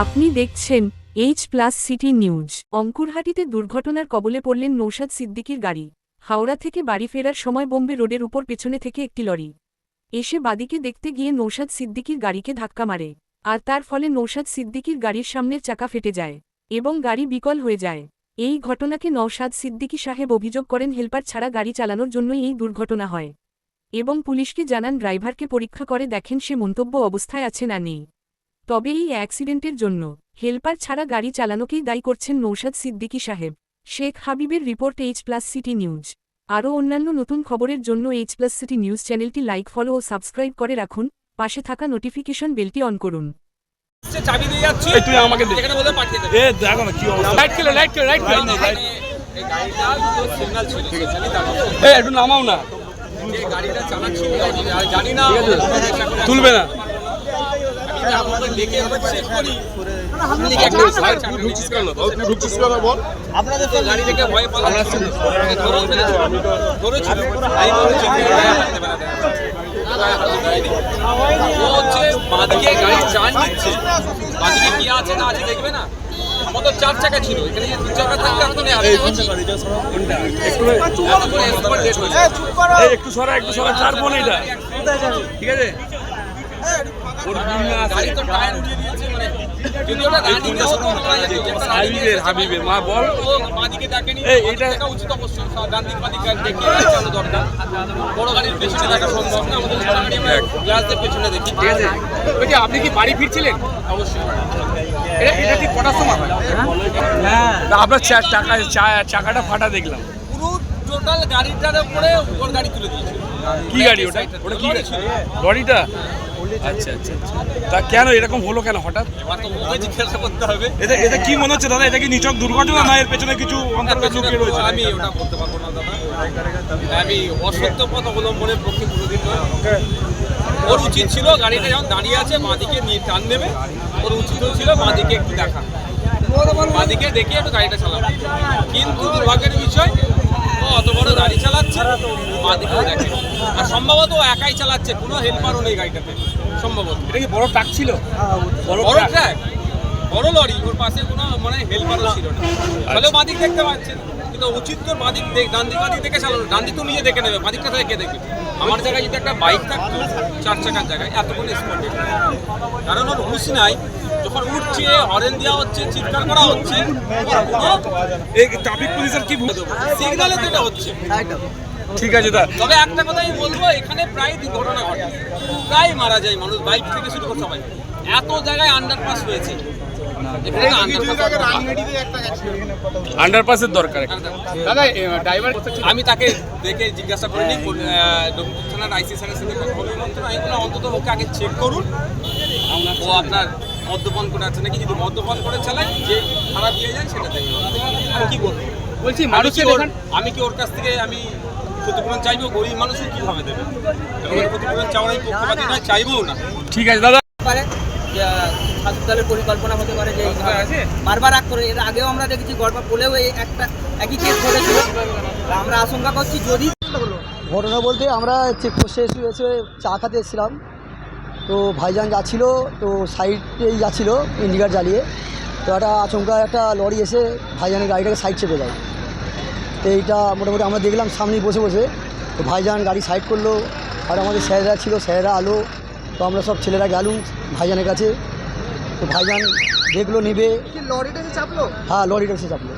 আপনি দেখছেন H plus city news অঙ্কুরহাটিতে দুর্ঘটনার কবলে পড়লেন নৌশাদ সিদ্দিকির গাড়ি। হাওড়া থেকে বাড়ি ফেরার সময় বোম্বে রোডের উপর পেছনে থেকে একটি লরি। এসে বাদিকে দেখতে গিয়ে নৌশাদ সিদ্দিকির গাড়িকে ধাক্কা মারে, আর তার ফলে নৌশাদ সিদ্দিকির গাড়ির সামনের চাকা ফেটে যায় এবং গাড়ি বিকল হয়ে যায়। এই ঘটনাকে নৌশাদ সিদ্দিকী সাহেব অভিযোগ করেন হেলপার ছাড়া গাড়ি চালানোর জন্যই এই দুর্ঘটনা হয়। এবং পুলিশকে জানান ড্রাইভারকে পরীক্ষা করে দেখেন সে মন্তব্য অবস্থায় আছে না নেই। তবে এই অ্যাক্সিডেন্টের জন্য হেলপার ছাড়া গাড়ি চালানোকেই দায়ী করছেন নৌশাদ সিদ্দিকী সাহেব। শেখ হাবিবের report H plus city news আরও অন্যান্য নতুন খবরের জন্য এইচ প্লাস সিটি নিউজ চ্যানেলটি লাইক ফলো ও সাবস্ক্রাইব করে রাখুন। পাশে থাকা নোটিফিকেশন বেলটি অন করুন। চাবি দিয়ে যাচ্ছি। তুই আমাকে দে। এখানে বলে পাঠিয়ে দেবে। এ দেখো না কি অবস্থা। লাইট খেলে লাইট খেলে লাইট খেলে। এই গাড়িটা দুটো সিগন্যাল ছিল সিগন্যালই দাঁড়ানো এ একটু নামাও না। গাড়িটা চালাচ্ছি। জানি না। তুলবে না। বাঁদিকে গাড়ি চান নিচ্ছে বাঁদিকে কি আছে না আছে দেখবে না আমার চার চাকা ছিল এখানে যে দু চাকা এতক্ষণ লেট হয়েছে এই একটু সরা একটু সরা চার বোন এটা ঠিক আছে মা বল এটা- উচিত অবশ্যই দরকার বড় গাড়ির পেছনে সম্ভব না আমাদের পেছনে দেখি ঠিক আছে বলছি আপনি কি বাড়ি ফিরছিলেন অবশ্যই এটা এটা ঠিক কটার সময় হ্যাঁ আপনার চাকা চা- চাকাটা ফাটা দেখলাম পুরো টোটাল গাড়িটার উপরে ওর গাড়ি তুলে দিয়েছে। কি গাড়ি ওটা? ওটা কি গাড়ি? লরিটা আচ্ছা আচ্ছা আচ্ছা। তা কেন এরকম হলো কেন হঠাৎ? করতে হবে। এটা এটা কি মনে হচ্ছে দাদা? এটা কি নিচক দুর্ঘটনা না এর পেছনে কিছু অন্তর্গত লুকিয়ে রয়েছে? আমি ওটা বলতে পারব না দাদা। আমি অসত্য পথ অবলম্বনের পক্ষে কোনোদিন ওর উচিত ছিল গাড়িটা যখন দাঁড়িয়ে আছে বাঁদিকে নিয়ে টান দেবে ওর উচিত ছিল বাঁদিকে একটু দেখা। বাঁদিকে দেখে একটু গাড়িটা চালাবে। কিন্তু দুর্ভাগ্যের বিষয় ও অত বড় গাড়ি চালাচ্ছে বাঁদিকেও দেখে আর সম্ভবত ও একাই চালাচ্ছে কোনো হেল্পারও নেই গাড়িটাতে। সম্ভবত। এটা কি বড় ট্রাক ছিল? বড় বড় ট্রাক? বড় লরি ওর পাশে কোনো মানে হেল্পারও ছিল না। তাহলে বাদিক দেখতে পাচ্ছেন কিন্তু উচিত তোর বাদিক দেখ ডান দিক বাদিক দেখে চালানো। ডান দিক তো নিজে দেখে নেবে বাদিকটা থেকে কে দেখবে? আমার জায়গায় যদি একটা বাইক থাকতো চার চাকার জায়গায় এতক্ষণ স্পট কারণ ওর হুশ নাই। যখন উঠছে হরেন দেওয়া হচ্ছে চিৎকার করা হচ্ছে এই ট্রাফিক পুলিশের কি ভুল? সিগনালে তো এটা হচ্ছে। ঠিক আছে দা তবে একটা কথা আমি বলব এখানে প্রায় দুর্ঘটনা ঘটে। প্রায় মারা যায় মানুষ বাইক থেকে শুরু করে সবাই। এত জায়গায় আন্ডারপাস হয়েছে। আন্ডারপাসের দরকার। দাদা ড্রাইভার আমি তাকে দেখে জিজ্ঞাসা করিনি থানার আইসি স্যারের সাথে কথা বলে। আমি বললাম অন্তত ওকে আগে চেক করুন। ও আপনার মদ্যপান করে আছে নাকি? যদি মদ্যপান করে চালায় যে খারাপ দিয়ে যায় সেটা দেখবে আমি কি বলব? বলছি ওর- আমি কি ওর কাছ থেকে আমি ক্ষতিপূরণ চাইব গরিব কীভাবে দেবে? ক্ষতিপূরণ পক্ষপাতি চাইবও না। ঠিক আছে দাদা। পারে হাসপাতালের পরিকল্পনা হতে পারে যে বারবার আগ করে এর আগেও আমরা দেখেছি বলেও এই একটা একই কেস ঘটেছিল। আমরা আশঙ্কা করছি যদি ঘটনা বলতে আমরা চেকপোস্টে এসে এসে চা খাতে এসেছিলাম। তো ভাইজান যাচ্ছিল তো সাইডেই যাচ্ছিল ইন্ডিকার জ্বালিয়ে। তো একটা আচমকা একটা লরি এসে ভাইজানের গাড়িটাকে সাইড চেপে দেয়। তো এইটা মোটামুটি আমরা দেখলাম সামনেই বসে বসে। তো ভাইজান গাড়ি সাইড করল আর আমাদের স্যারেরা ছিল স্যারেরা আলো। তো আমরা সব ছেলেরা গেলুম ভাইজানের কাছে। তো ভাইজান দেখল নেবে। লরিটা এসে চাপলো? হ্যাঁ লরিটা এসে চাপলো।